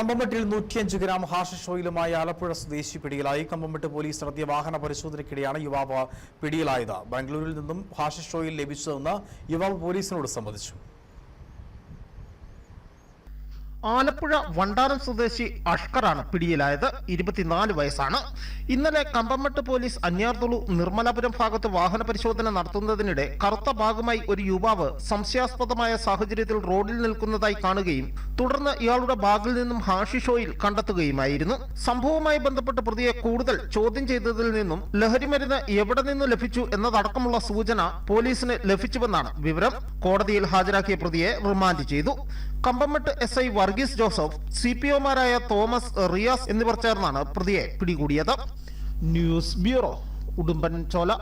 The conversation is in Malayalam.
കമ്പമെട്ടിൽ നൂറ്റിയഞ്ച് ഗ്രാം ഹാഷിഷ് ഓയിലുമായി ആലപ്പുഴ സ്വദേശി പിടിയിലായി. കമ്പമെട്ട് പോലീസ് നടത്തിയ വാഹന പരിശോധനയ്ക്കിടെയാണ് യുവാവ് പിടിയിലായത്. ബാംഗ്ലൂരിൽ നിന്നും ഹാഷിഷ് ഓയിൽ ലഭിച്ചതെന്ന് യുവാവ് പോലീസിനോട് സമ്മതിച്ചു. ആലപ്പുഴ വണ്ടാനം സ്വദേശി അഷ്കറാണ് പിടിയിലായത്. ഇരുപത്തിനാല് വയസ്സാണ്. ഇന്നലെ കമ്പമട്ട് പോലീസ് അന്യാർതുളു നിർമ്മലാപുരം ഭാഗത്ത് വാഹന പരിശോധന നടത്തുന്നതിനിടെ കറുത്ത ഭാഗമായി ഒരു യുവാവ് സംശയാസ്പദമായ സാഹചര്യത്തിൽ റോഡിൽ നിൽക്കുന്നതായി കാണുകയും തുടർന്ന് ഇയാളുടെ ബാഗിൽ നിന്നും ഹാഷിഷോയിൽ കണ്ടെത്തുകയുമായിരുന്നു. സംഭവവുമായി ബന്ധപ്പെട്ട് പ്രതിയെ കൂടുതൽ ചോദ്യം ചെയ്തതിൽ നിന്നും ലഹരിമരുന്ന് എവിടെ നിന്ന് ലഭിച്ചു എന്നതടക്കമുള്ള സൂചന പോലീസിന് ലഭിച്ചുവെന്നാണ് വിവരം. കോടതിയിൽ ഹാജരാക്കിയ പ്രതിയെ റിമാൻഡ് ചെയ്തു. Kambammettu S I Varghese Joseph C P ഒമാരായ Thomas Riyas എന്നിവർ ചേർന്നാണ് പ്രതിയെ പിടികൂടിയത്. News bureau Udumban Chola.